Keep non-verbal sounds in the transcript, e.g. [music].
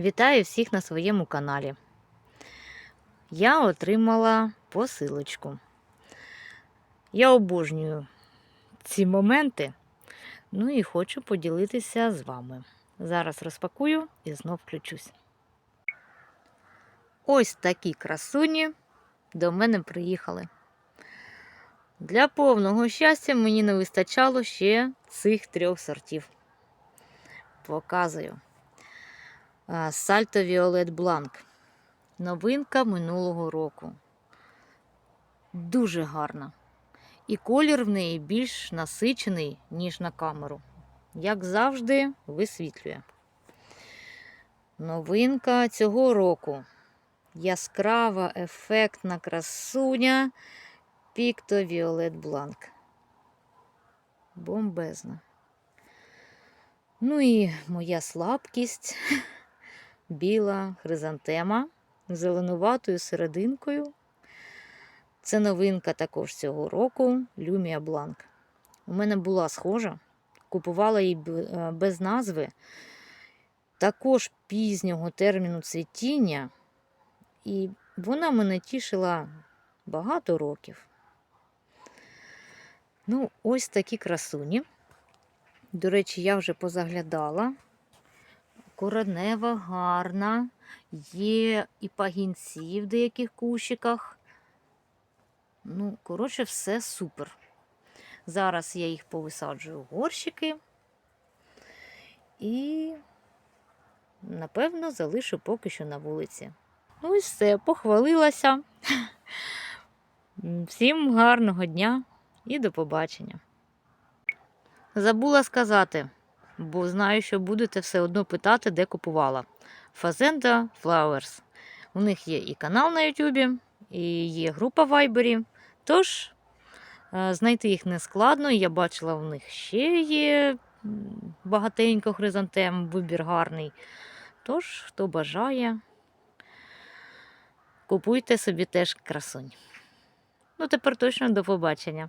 Вітаю всіх на своєму каналі. Я отримала посилочку. Я обожнюю ці моменти, ну і хочу поділитися з вами. Зараз розпакую і знов включусь. Ось такі красуні до мене приїхали. Для повного щастя мені не вистачало ще цих трьох сортів. Показую. Сальто Віолет Бланк. Новинка минулого року. Дуже гарна. І колір в неї більш насичений, ніж на камеру. Як завжди, висвітлює. Новинка цього року. Яскрава ефектна красуня Пікто Віолет Бланк. Бомбезна. Ну і моя слабкість [laughs] біла хризантема з зеленуватою серединкою. Це новинка також цього року Люмія Бланк. У мене була схожа, купувала її без назви, також пізнього терміну цвітіння, і вона мене тішила багато років. Ну, ось такі красуні. До речі, я вже позаглядала. Коренева гарна, є і пагінці в деяких кущиках. Ну, коротше, все супер. Зараз я їх повисаджую в горщики і, напевно, залишу поки що на вулиці. Ну і все, похвалилася. Всім гарного дня і до побачення. Забула сказати, бо знаю, що будете все одно питати, де купувала. Fazenda Flowers. У них є і канал на Ютубі, і є група в Вайбері. Тож е, знайти їх не складно. Я бачила, в них ще є багатенько хризантем, вибір гарний. Тож, хто бажає, купуйте собі теж красунь. Ну, тепер точно до побачення.